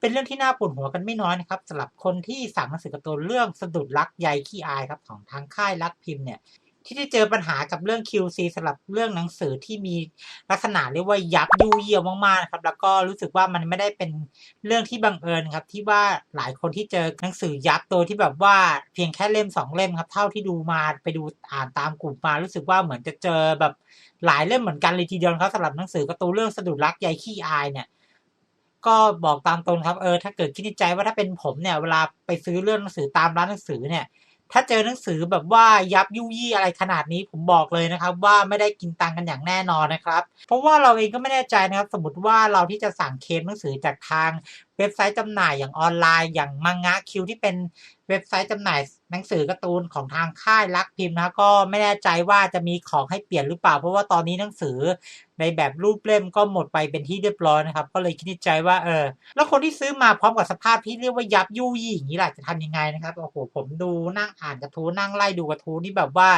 เป็นเรื่องที่น่าปวดหัวกันไม่น้อยนะครับสำหรับคนที่สั่งหนังสือการ์ตูนเรื่องสะดุดรักใยขี้อายครับของทางค่ายรักพิมพ์เนี่ยที่ได้เจอปัญหากับเรื่อง QC สำหรับเรื่องหนังสือที่มีลักษณะเรียกว่ายับยุเยี่ยวมากๆนะครับแล้วก็รู้สึกว่ามันไม่ได้เป็นเรื่องที่บังเอิญครับ ที่ว่าหลายคนที่เจอหนังสือยับตัวที่แบบว่าเพียงแค่เล่มสองเล่มครับ เท่าที่ดูมาไปดูอ่านตามกลุ่มมารู้สึกว่าเหมือนจะเจอแบบหลายเล่มเหมือนกันเลยทีเดียวครับสำหรับหนังสือการ์ตูนเรื่องสะดุดรักใยขี้อายเนี่ย ก็บอกตามตรงครับเออถ้าเกิดคิดในใจว่าถ้าเป็นผมเนี่ย เวลาไปซื้อเรื่องหนังสือตามร้านหนังสือเนี่ย ถ้าเจอหนังสือแบบว่ายับยุยี่อะไรขนาดนี้ผมบอกเลยนะครับ ว่าไม่ได้กินตังกันอย่างแน่นอนนะครับ เพราะว่าเราเองก็ไม่แน่ใจนะครับ สมมติว่าเราที่จะสั่งเคสหนังสือจากทาง เว็บไซต์จำหน่ายอย่างออนไลน์อย่างมังงะคิวที่เป็นเว็บไซต์จำหน่ายหนังสือการ์ตูนของทางค่ายรักพิมพ์นะก็ไม่แน่ใจว่าจะมีของให้เปลี่ยนหรือเปล่า เพราะว่าตอนนี้หนังสือในแบบรูปเล่มก็หมดไปเป็นที่เรียบร้อยนะครับ ก็เลยคิดในใจว่าเออ แล้วคนที่ซื้อมาพร้อมกับสภาพที่เรียกว่ายับยุยี่อย่างนี้ล่ะจะทำยังไงนะครับโอ้โหผมดูนั่งอ่านกระทู้นั่งไล่ดูกระทู้นี่แบบว่า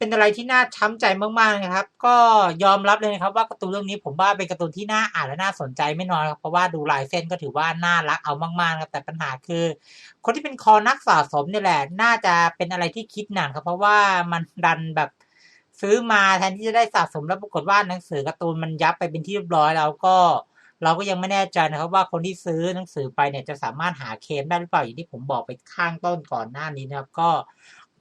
เป็นอะไรที่น่าช้ำใจมากๆนะครับ ก็ยอมรับเลยนะครับว่าการ์ตูนเรื่องนี้ผมว่าเป็นการ์ตูนที่น่าอ่านและน่าสนใจไม่น้อยครับเพราะว่าดูลายเส้นก็ถือว่าน่ารักเอามากๆนะครับแต่ปัญหาคือ คนที่เป็นคอนักสะสมเนี่ยแหละ น่าจะเป็นอะไรที่คิดหนักครับ เพราะว่ามันดันแบบซื้อมาแทนที่จะได้สะสมแล้วปรากฏว่าหนังสือการ์ตูนมันยับไปเป็นที่เรียบร้อยแล้วก็เราก็ยังไม่แน่ใจนะครับว่าคนที่ซื้อหนังสือไปเนี่ยจะสามารถหาเคมได้หรือเปล่าอย่างที่ผมบอกไปข้างต้นก่อนหน้านี้นะครับ ก็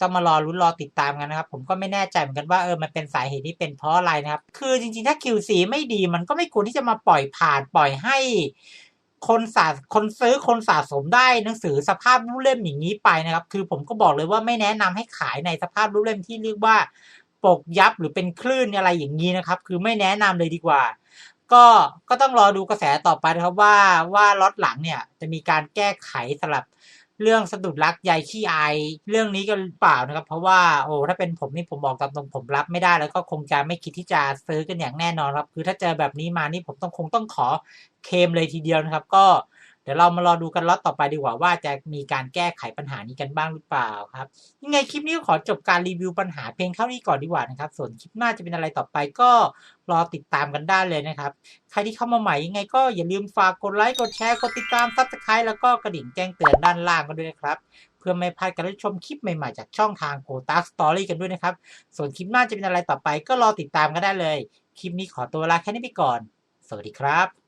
ต้องมารอรุ้นรอติดตามกันนะครับ ผมก็ไม่แน่ใจเหมือนกันว่าเออมันเป็นสาเหตุที่เป็นเพราะอะไรนะครับ คือจริงๆถ้า QC ไม่ดีมันก็ไม่ควรที่จะมาปล่อยผ่านปล่อยให้คนสะคนซื้อคนสะสมได้หนังสือสภาพรูปเล่มอย่างนี้ไปนะครับ คือผมก็บอกเลยว่าไม่แนะนำให้ขายในสภาพรูปเล่มที่เรียกว่าปกยับหรือเป็นคลื่นอะไรอย่างนี้นะครับ คือไม่แนะนำเลยดีกว่า ก็ก็ต้องรอดูกระแสต่อไปนะครับว่าว่าล็อตหลังเนี่ยจะมีการแก้ไขสำหรับ เรื่องสะดุดรักใยขี้อายเรื่องนี้กันเปล่านะครับ เพราะว่าโอ้ถ้าเป็นผมนี่ผมบอกตามตรงผมรับไม่ได้แล้วก็คงจะไม่คิดที่จะซื้อกันอย่างแน่นอนครับ คือถ้าเจอแบบนี้มานี่ผมต้องคงต้องขอเคมเลยทีเดียวนะครับ ก็ ดี๋ยวเรามารอดูกันล็อตต่อไปดีกว่าว่าจะมีการแก้ไขปัญหานี้กันบ้างหรือเปล่าครับ ยังไงคลิปนี้ก็ขอจบการรีวิวปัญหาเพียงเท่านี้ก่อนดีกว่านะครับ ส่วนคลิปหน้าจะเป็นอะไรต่อไปก็รอติดตามกันได้เลยนะครับ ใครที่เข้ามาใหม่ยังไงก็อย่าลืมฝากกดไลค์กดแชร์กดติดตามซับสไครต์แล้วก็กระดิ่งแจ้งเตือนด้านล่างกันด้วยนะครับเพื่อไม่พลาดการรับชมคลิปใหม่ๆ จากช่องทางโคตาสตอรี่กันด้วยนะครับ ส่วนคลิปหน้าจะเป็นอะไรต่อไปก็รอติดตามกันได้เลย คลิปนี้ขอตัวลาแค่นี้ไปก่อน สวัสดีครับ